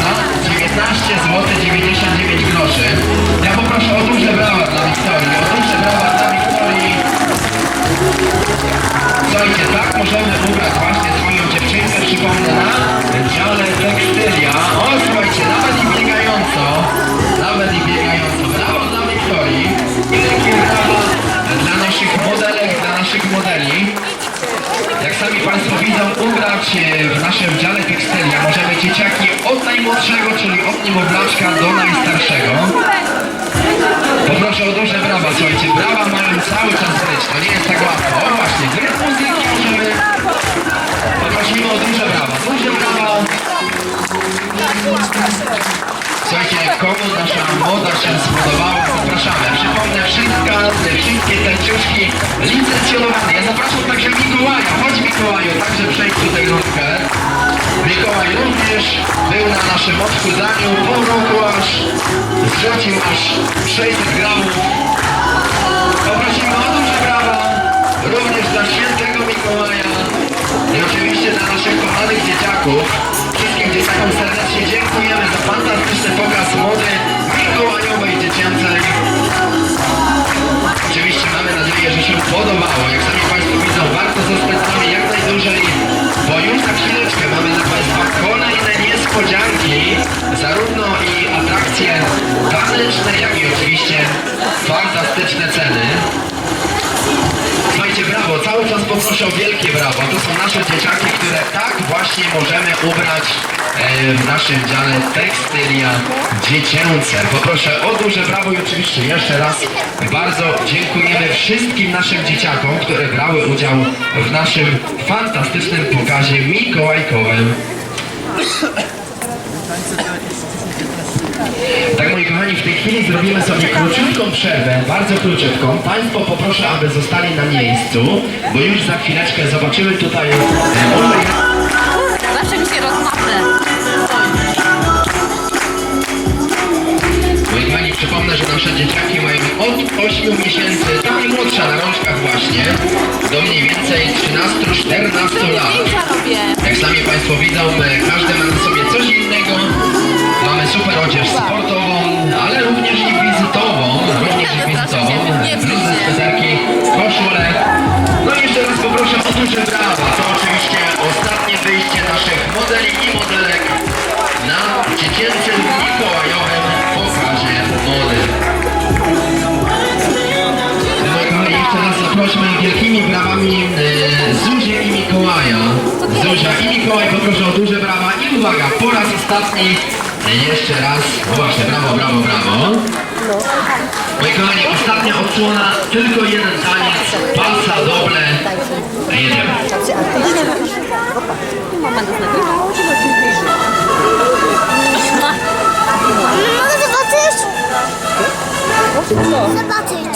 za 19 zł 99 groszy. Ja poproszę o duże brawa dla Wiktorii, o duże brawa dla Wiktorii. Słuchajcie, tak możemy ubrać właśnie swoją dziewczynkę, przypomnę, na dziale tekstylia. O, słuchajcie, nawet i biegająco, nawet i biegająco. Brawo dla Wiktorii. Wielkie brawa dla naszych modelek, dla naszych modeli. Jak sami Państwo widzą, ubrać e, w naszym dziale tekstylia możemy dzieciaki niemowlaczka do najstarszego. Poproszę o duże brawa, słuchajcie, brawa mają cały czas być, to nie jest tak łatwo. O właśnie, gry muzyki możemy... Poprosimy o duże brawa, duże brawa. Słuchajcie, komu nasza moda się spodobała, zapraszamy. Przypomnę, wszystka, wszystkie te ciuszki licencjonowane. Ja zapraszam także Mikołaja. Chodź Mikołaju, także przejdź tutaj rundkę. Również był na naszym odchudzaniu. Po roku aż zrzucił aż 600 gramów. Poprosimy o duże brawa. Również dla świętego Mikołaja. I oczywiście dla naszych kochanych dzieciaków. Taneczne, jak i oczywiście fantastyczne ceny. Słuchajcie, brawo, cały czas poproszę o wielkie brawo. To są nasze dzieciaki, które tak właśnie możemy ubrać e, w naszym dziale tekstylia dziecięce. Poproszę o duże brawo i oczywiście jeszcze raz bardzo dziękujemy wszystkim naszym dzieciakom, które brały udział w naszym fantastycznym pokazie mikołajkowym. Kochani, w tej chwili zrobimy sobie króciutką przerwę, bardzo króciutką. Państwo poproszę, aby zostali na miejscu, bo już za chwileczkę zobaczymy tutaj e, Zawsze mi się rozmawę. Moi kochani, przypomnę, że nasze dzieciaki mają od 8 miesięcy, ta najmłodsza na rączkach właśnie, do mniej więcej 13-14 lat. Jak sami Państwo widzą, e, Zuzię i Mikołaja. Zuzia i Mikołaj, poproszę o duże brawa i uwaga, po raz ostatni jeszcze raz, właśnie, brawo, brawo, brawo. Moi kochani, ostatnia odsłona, tylko jeden taniec, pasa, doble, jedziemy. Zobaczyć.